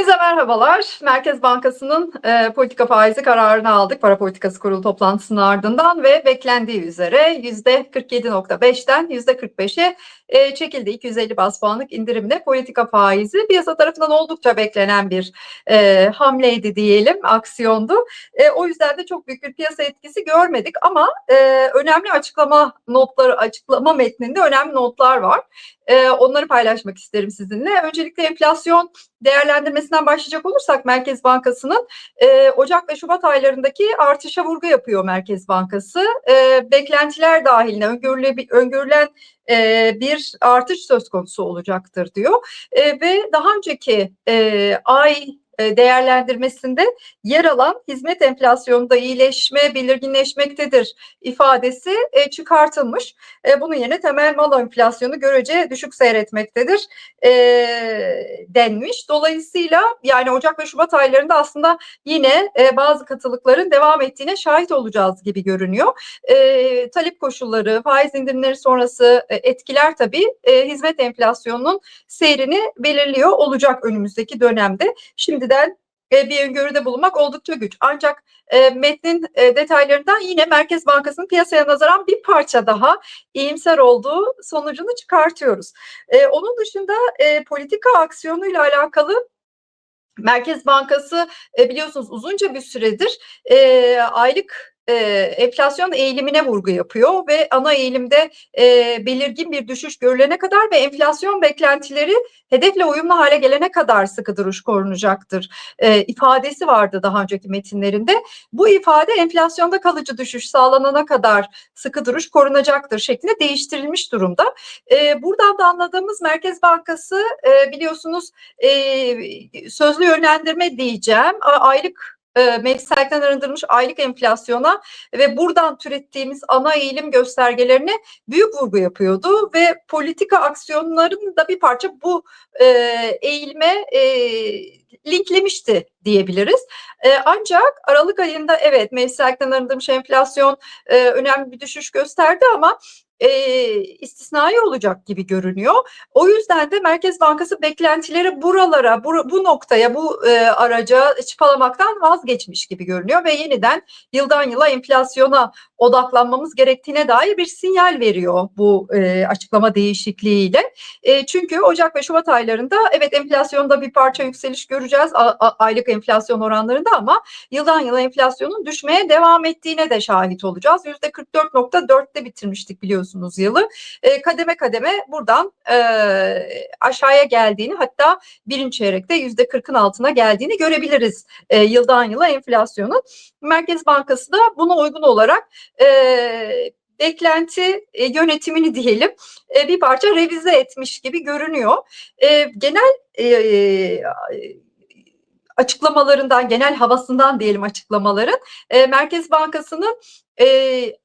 Hepinize merhabalar. Merkez Bankası'nın e, politika faizi kararını aldık para politikası kurulu toplantısının ardından ve beklendiği üzere %47.5'ten %45'e e, çekildi. 250 bas puanlık indirimle politika faizi piyasa tarafından oldukça beklenen bir e, hamleydi diyelim, aksiyondu. E, o yüzden de çok büyük bir piyasa etkisi görmedik ama e, önemli açıklama notları, açıklama metninde önemli notlar var. E, onları paylaşmak isterim sizinle. Öncelikle enflasyon değerlendirmesinden başlayacak olursak Merkez Bankası'nın e, Ocak ve Şubat aylarındaki artışa vurgu yapıyor Merkez Bankası. E, beklentiler dahiline öngörüle, öngörülen e, bir artış söz konusu olacaktır diyor. E, ve daha önceki e, ay değerlendirmesinde yer alan hizmet enflasyonunda iyileşme belirginleşmektedir ifadesi e, çıkartılmış. E, bunun yerine temel mal enflasyonu görece düşük seyretmektedir denmiş. Dolayısıyla yani Ocak ve Şubat aylarında aslında yine bazı katılıkların devam ettiğine şahit olacağız gibi görünüyor. Talep koşulları, faiz indirimleri sonrası etkiler tabii hizmet enflasyonunun seyrini belirliyor olacak önümüzdeki dönemde. Şimdi şimdiden e, bir öngörüde bulunmak oldukça güç. Ancak e, metnin e, detaylarından yine Merkez Bankası'nın piyasaya nazaran bir parça daha iyimser olduğu sonucunu çıkartıyoruz. E, onun dışında e, politika aksiyonuyla alakalı Merkez Bankası e, biliyorsunuz uzunca bir süredir e, aylık e, enflasyon eğilimine vurgu yapıyor ve ana eğilimde e, belirgin bir düşüş görülene kadar ve enflasyon beklentileri hedefle uyumlu hale gelene kadar sıkı duruş korunacaktır e, ifadesi vardı daha önceki metinlerinde. Bu ifade enflasyonda kalıcı düşüş sağlanana kadar sıkı duruş korunacaktır şeklinde değiştirilmiş durumda. E, buradan da anladığımız Merkez Bankası e, biliyorsunuz e, sözlü yönlendirme diyeceğim aylık e, mevsimsellikten arındırılmış aylık enflasyona ve buradan türettiğimiz ana eğilim göstergelerine büyük vurgu yapıyordu ve politika aksiyonlarının da bir parça bu e, eğilime e, linklemişti diyebiliriz. E, ancak Aralık ayında evet mevsimsellikten arındırılmış enflasyon e, önemli bir düşüş gösterdi ama e, istisnai olacak gibi görünüyor. O yüzden de Merkez Bankası beklentileri buralara, bu, bu noktaya, bu e, araca çıpalamaktan vazgeçmiş gibi görünüyor ve yeniden yıldan yıla enflasyona odaklanmamız gerektiğine dair bir sinyal veriyor bu e, açıklama değişikliğiyle. E, çünkü Ocak ve Şubat aylarında evet enflasyonda bir parça yükseliş göreceğiz a, a, aylık enflasyon oranlarında ama yıldan yıla enflasyonun düşmeye devam ettiğine de şahit olacağız. %44.4'te bitirmiştik biliyorsunuz yılı. E, kademe kademe buradan e, aşağıya geldiğini hatta birinci çeyrekte %40'ın altına geldiğini görebiliriz e, yıldan yıla enflasyonun. Merkez Bankası da buna uygun olarak e, beklenti e, yönetimini diyelim e, bir parça revize etmiş gibi görünüyor. E, genel e, açıklamalarından, genel havasından diyelim açıklamaların e, Merkez Bankası'nın e,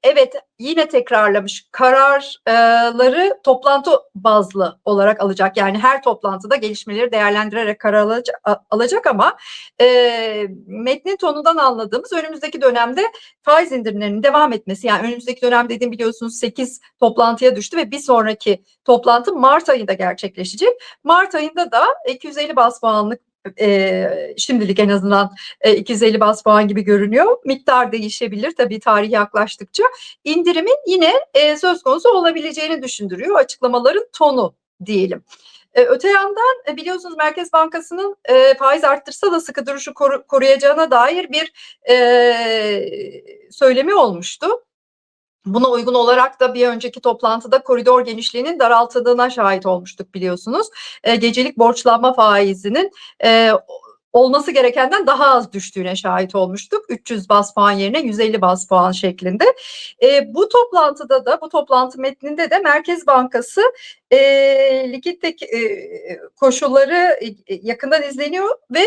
evet yine tekrarlamış kararları toplantı bazlı olarak alacak. Yani her toplantıda gelişmeleri değerlendirerek karar alacak, ama e, metnin tonundan anladığımız önümüzdeki dönemde faiz indirimlerinin devam etmesi yani önümüzdeki dönem dediğim biliyorsunuz 8 toplantıya düştü ve bir sonraki toplantı Mart ayında gerçekleşecek. Mart ayında da 250 bas puanlık e, şimdilik en azından e, 250 bas puan gibi görünüyor. Miktar değişebilir tabii tarih yaklaştıkça. İndirimin yine e, söz konusu olabileceğini düşündürüyor açıklamaların tonu diyelim. E, öte yandan e, biliyorsunuz Merkez Bankası'nın e, faiz arttırsa da sıkı duruşu koru, koruyacağına dair bir e, söylemi olmuştu. Buna uygun olarak da bir önceki toplantıda koridor genişliğinin daraltıldığına şahit olmuştuk biliyorsunuz. E, gecelik borçlanma faizinin e, olması gerekenden daha az düştüğüne şahit olmuştuk. 300 bas puan yerine 150 bas puan şeklinde. E, bu toplantıda da bu toplantı metninde de Merkez Bankası e, likidite e, koşulları e, yakından izleniyor ve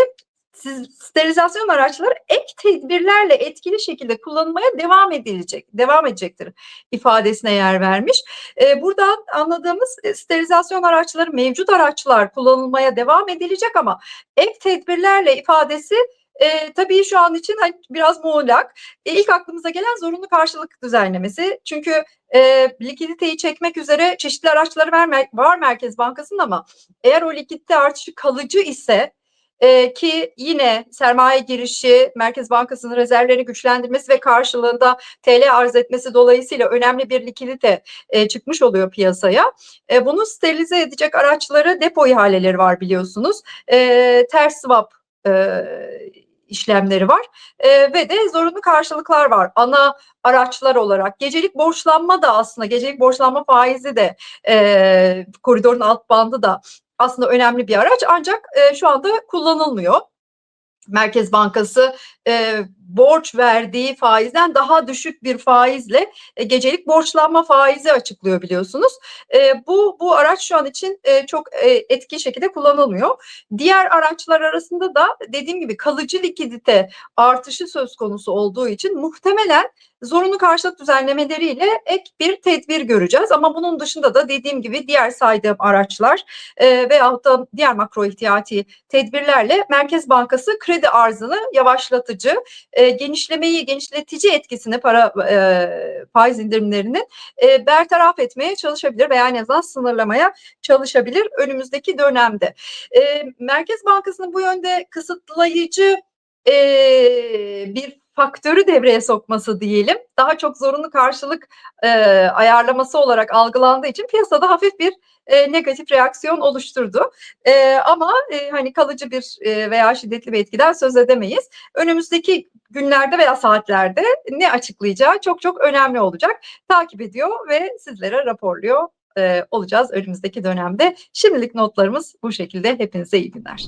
sterilizasyon araçları ek tedbirlerle etkili şekilde kullanılmaya devam edilecek, devam edecektir ifadesine yer vermiş. Ee, buradan anladığımız e, sterilizasyon araçları mevcut araçlar kullanılmaya devam edilecek ama ek tedbirlerle ifadesi e, tabii şu an için hani biraz muğlak. E, ilk aklımıza gelen zorunlu karşılık düzenlemesi. Çünkü e, likiditeyi çekmek üzere çeşitli araçları var, Merkez Bankası'nın ama eğer o likidite artışı kalıcı ise Eee, ki yine sermaye girişi, Merkez Bankası'nın rezervlerini güçlendirmesi ve karşılığında TL arz etmesi dolayısıyla önemli bir likidite, eee, çıkmış oluyor piyasaya. Eee, bunu sterilize edecek araçları depo ihaleleri var biliyorsunuz. Eee, ters swap, eee, işlemleri var, eee, ve de zorunlu karşılıklar var ana araçlar olarak. Gecelik borçlanma da aslında gecelik borçlanma faizi de, eee, koridorun alt bandı da aslında önemli bir araç ancak, eee, şu anda kullanılmıyor. Merkez Bankası, eee, borç verdiği faizden daha düşük bir faizle, eee, gecelik borçlanma faizi açıklıyor biliyorsunuz. Eee, bu bu araç şu an için, eee, çok, eee, etkin şekilde kullanılmıyor. Diğer araçlar arasında da dediğim gibi kalıcı likidite artışı söz konusu olduğu için muhtemelen zorunlu karşılık düzenlemeleriyle ek bir tedbir göreceğiz ama bunun dışında da dediğim gibi diğer saydığım araçlar, eee, veyahut da diğer makro ihtiyati tedbirlerle Merkez Bankası kredi arzını yavaşlatıcı, eee, genişlemeyi, genişletici etkisini para, eee, faiz indirimlerinin, eee, bertaraf etmeye çalışabilir veya en azından sınırlamaya çalışabilir önümüzdeki dönemde. Eee, Merkez Bankası'nın bu yönde kısıtlayıcı, eee, bir faktörü devreye sokması diyelim, daha çok zorunlu karşılık, eee, ayarlaması olarak algılandığı için piyasada hafif bir, eee, negatif reaksiyon oluşturdu. Eee, ama, eee, hani, kalıcı bir, eee, veya şiddetli bir etkiden söz edemeyiz. Önümüzdeki günlerde veya saatlerde ne açıklayacağı çok çok önemli olacak. Takip ediyor ve sizlere raporluyor, eee, olacağız önümüzdeki dönemde. Şimdilik notlarımız bu şekilde. Hepinize iyi günler.